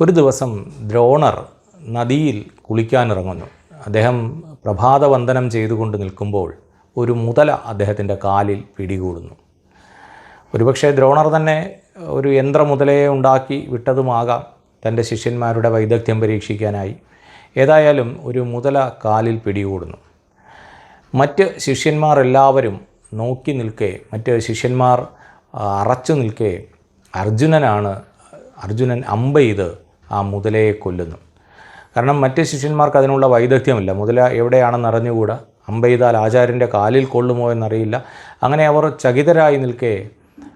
ഒരു ദിവസം ദ്രോണർ നദിയിൽ കുളിക്കാനിറങ്ങുന്നു. അദ്ദേഹം പ്രഭാതവന്ദനം ചെയ്തുകൊണ്ട് നിൽക്കുമ്പോൾ ഒരു മുതല അദ്ദേഹത്തിന്റെ കാലിൽ പിടികൂടുന്നു. ഒരുപക്ഷെ ദ്രോണർ തന്നെ ഒരു യന്ത്രമുതലയെ ഉണ്ടാക്കി വിട്ടതുമാകാം തന്റെ ശിഷ്യന്മാരുടെ വൈദഗ്ധ്യം പരീക്ഷിക്കാനായി. ഏതായാലും ഒരു മുതല കാലിൽ പിടികൂടുന്നു. മറ്റ് ശിഷ്യന്മാർ എല്ലാവരും നോക്കി നിൽക്കെ മറ്റ് ശിഷ്യന്മാർ അറച്ചു നിൽക്കെ അർജുനനാണ് അർജുനൻ അമ്പ ചെയ്ത് ആ മുതലയെ കൊല്ലുന്നു. കാരണം മറ്റ് ശിഷ്യന്മാർക്ക് അതിനുള്ള വൈദഗ്ധ്യമില്ല. മുതല എവിടെയാണെന്ന് അറിഞ്ഞുകൂടാ? അമ്പെയ്താൽ ആചാര്യന്റെ കാലിൽ കൊള്ളുമോ എന്നറിയില്ല. അങ്ങനെ അവർ ചകിതരായി നിൽക്കെ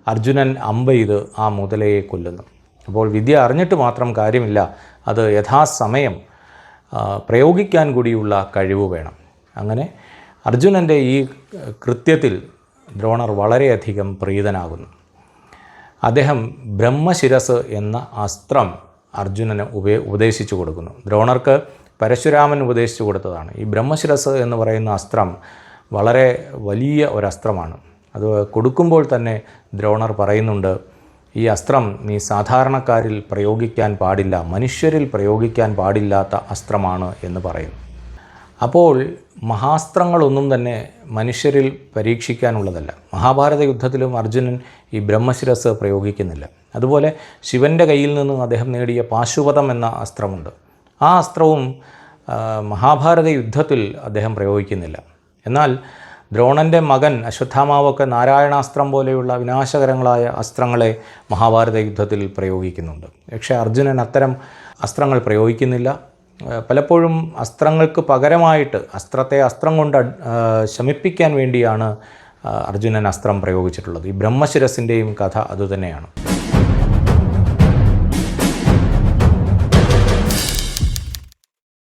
അർജുനൻ അമ്പെയ്ത് ആ മുതലയെ കൊല്ലുന്നു. അപ്പോൾ വിദ്യ അറിഞ്ഞിട്ട് മാത്രം കാര്യമില്ല. അത് യഥാസമയം പ്രയോഗിക്കാൻ കൂടിയുള്ള കഴിവ് വേണം. അങ്ങനെ അർജുനന്റെ ഈ കൃത്യത്തിൽ ദ്രോണർ വളരെയധികം പ്രീതനാകുന്നു. അദ്ദേഹം ബ്രഹ്മശിരസ് എന്ന അസ്ത്രം അർജുനന് ഉപേ ഉപദേശിച്ചു കൊടുക്കുന്നു. ദ്രോണർക്ക് പരശുരാമൻ ഉപദേശിച്ചു കൊടുത്തതാണ്. ഈ ബ്രഹ്മശിരസ് എന്ന് പറയുന്ന അസ്ത്രം വളരെ വലിയ ഒരസ്ത്രമാണ്. അത് കൊടുക്കുമ്പോൾ തന്നെ ദ്രോണർ പറയുന്നുണ്ട് ഈ അസ്ത്രം നീ സാധാരണക്കാരിൽ പ്രയോഗിക്കാൻ പാടില്ല മനുഷ്യരിൽ പ്രയോഗിക്കാൻ പാടില്ലാത്ത അസ്ത്രമാണ് എന്ന് പറയുന്നു. അപ്പോൾ മഹാസ്ത്രങ്ങളൊന്നും തന്നെ മനുഷ്യരിൽ പരീക്ഷിക്കാനുള്ളതല്ല. മഹാഭാരത യുദ്ധത്തിലും അർജുനൻ ഈ ബ്രഹ്മശിരസ് പ്രയോഗിക്കുന്നില്ല. അതുപോലെ ശിവന്റെ കയ്യിൽ നിന്നും അദ്ദേഹം നേടിയ പാശുപതം എന്ന അസ്ത്രമുണ്ട്. ആ അസ്ത്രവും മഹാഭാരത യുദ്ധത്തിൽ അദ്ദേഹം പ്രയോഗിക്കുന്നില്ല. എന്നാൽ ദ്രോണന്റെ മകൻ അശ്വത്ഥാമാവൊക്കെ നാരായണാസ്ത്രം പോലെയുള്ള വിനാശകരങ്ങളായ അസ്ത്രങ്ങളെ മഹാഭാരത യുദ്ധത്തിൽ പ്രയോഗിക്കുന്നുണ്ട്. പക്ഷേ അർജുനൻ അത്തരം അസ്ത്രങ്ങൾ പ്രയോഗിക്കുന്നില്ല. പലപ്പോഴും അസ്ത്രങ്ങൾക്ക് പകരമായിട്ട് അസ്ത്രത്തെ അസ്ത്രം കൊണ്ട് ശമിപ്പിക്കാൻ വേണ്ടിയാണ് അർജുനൻ അസ്ത്രം പ്രയോഗിച്ചിട്ടുള്ളത്. ഈ ബ്രഹ്മശിരസിന്റെയും കഥ അതുതന്നെയാണ്.